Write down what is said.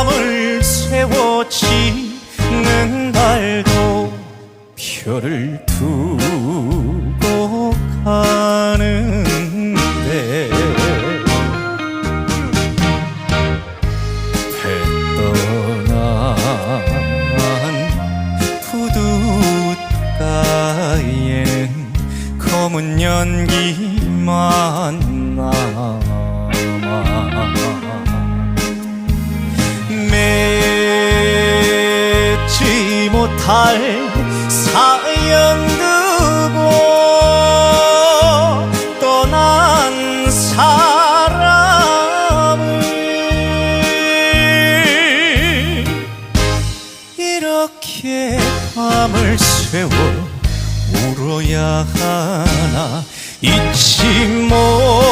밤을 새워 지는 달도 별을 두고 가는데 배 떠난 부둣가에는 검은 연기만 할 사연 두고 떠난 사람을 이렇게 밤을 새워 울어야 하나 잊지 못